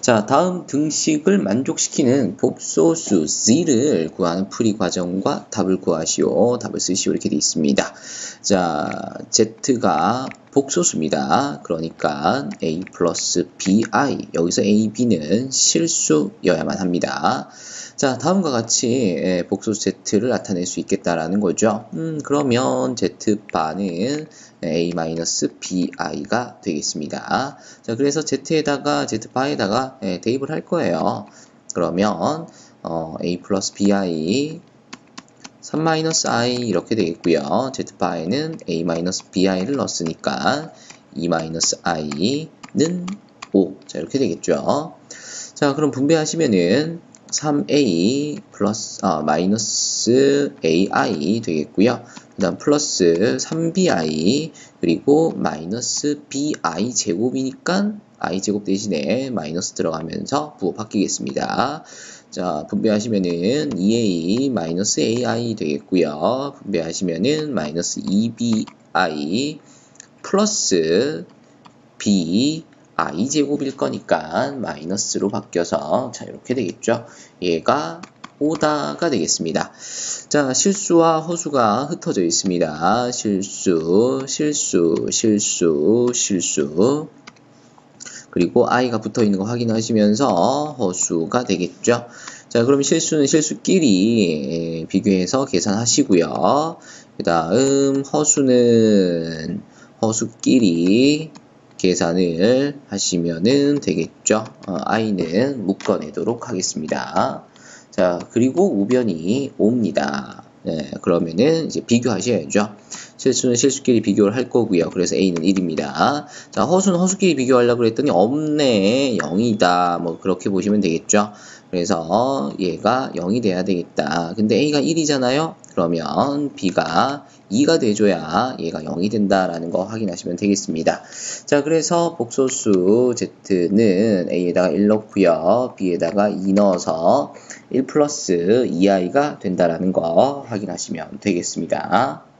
자, 다음 등식을 만족시키는 복소수 z를 구하는 풀이 과정과 답을 구하시오. 답을 쓰시오. 이렇게 되어 있습니다. 자, z가 복소수입니다. 그러니까 a 플러스 bi. 여기서 a, b는 실수여야만 합니다. 자, 다음과 같이 예, 복소수 z를 나타낼 수 있겠다라는 거죠. 음, 그러면 z바는 a-bi가 되겠습니다. 자, 그래서 z에다가 z바에다가 예, 대입을 할 거예요. 그러면 어, a 플러스 bi 3-i 이렇게 되겠고요. z바에는 a-bi를 넣었으니까 2-i는 5. 자, 이렇게 되겠죠. 자, 그럼 분배하시면은 3a 플러스 아, 마이너스 ai 되겠고요. 그 다음 플러스 3bi 그리고 마이너스 bi 제곱이니까 i 제곱 대신에 마이너스 들어가면서 부호 바뀌겠습니다. 자 분배하시면은 2a 마이너스 ai 되겠고요. 분배하시면은 마이너스 2bi 플러스 b i 제곱일 거니까 마이너스로 바뀌어서 자 이렇게 되겠죠. 얘가 오다가 되겠습니다. 자, 실수와 허수가 흩어져 있습니다. 실수, 실수, 실수, 실수. 그리고 i가 붙어 있는 거 확인하시면서 허수가 되겠죠. 자, 그럼 실수는 실수끼리 비교해서 계산하시고요. 그 다음 허수는 허수끼리 계산을 하시면 되겠죠. 어, i는 묶어내도록 하겠습니다. 자, 그리고 우변이 5입니다. 네, 그러면은 이제 비교하셔야죠. 실수는 실수끼리 비교를 할 거고요. 그래서 A는 1입니다. 자, 허수는 허수끼리 비교하려고 그랬더니 없네, 0이다. 뭐 그렇게 보시면 되겠죠. 그래서 얘가 0이 돼야 되겠다. 근데 A가 1이잖아요. 그러면 B가 2가 돼줘야 얘가 0이 된다라는 거 확인하시면 되겠습니다. 자, 그래서 복소수 Z는 A에다가 1 넣고요. B에다가 2 넣어서 1 플러스 2i가 된다라는 거 확인하시면 되겠습니다.